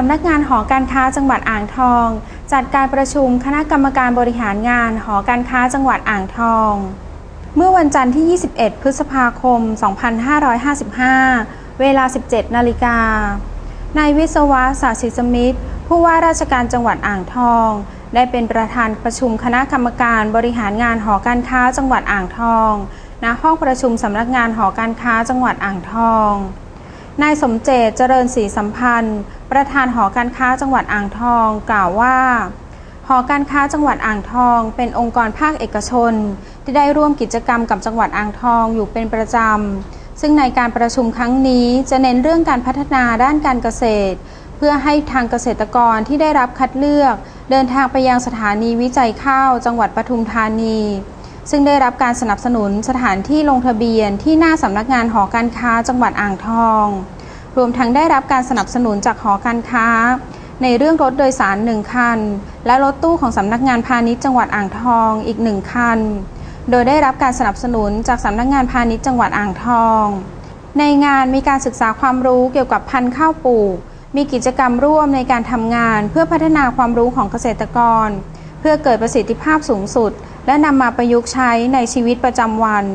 สำนักงานหอการค้าจังหวัดอ่างทอง จัดการประชุมคณะกรรมการบริหารงานหอการค้าจังหวัดอ่างทอง เมื่อวันจันทร์ที่ 21 พฤษภาคม 2555 เวลา 17 นาฬิกานายวิศวะสาสิสมิตรผู้ว่าราชการจังหวัดอ่างทอง ได้เป็นประธานประชุมคณะกรรมการบริหารงานหอการค้าจังหวัดอ่างทอง ณ ห้องประชุมสำนักงานหอการค้าจังหวัดอ่างทอง นายสมเจตเจริญศรีสัมพันธ์ ประธานหอการค้าจังหวัดอ่างทองกล่าวว่า หอการค้าจังหวัดอ่างทอง เป็นองค์กรภาคเอกชน ที่ได้ร่วมกิจกรรมกับจังหวัดอ่างทองอยู่เป็นประจำ ซึ่งในการประชุมครั้งนี้จะเน้นเรื่องการพัฒนาด้านการเกษตร เพื่อให้ทางเกษตรกรที่ได้รับคัดเลือก เดินทางไปยังสถานีวิจัยข้าว จังหวัดปทุมธานี ซึ่งได้รับการสนับสนุนสถานที่ลงทะเบียนที่หน้าสำนักงานหอการค้าจังหวัดอ่างทอง รวมทั้งได้รับการสนับสนุนจากหอการค้า ในเรื่องรถโดยสารหนึ่งคัน และรถตู้ของสำนักงานพาณิชย์จังหวัดอ่างทองอีกหนึ่งคัน โดยได้รับการสนับสนุนจากสำนักงานพาณิชย์จังหวัดอ่างทอง ในงานมีการศึกษาความรู้เกี่ยวกับพันธุ์ข้าวปลูกมีกิจกรรมร่วมในการทำงานเพื่อพัฒนาความรู้ของเกษตรกร เพื่อเกิดประสิทธิภาพสูงสุด และนำมาประยุกต์ใช้ในชีวิตประจำวัน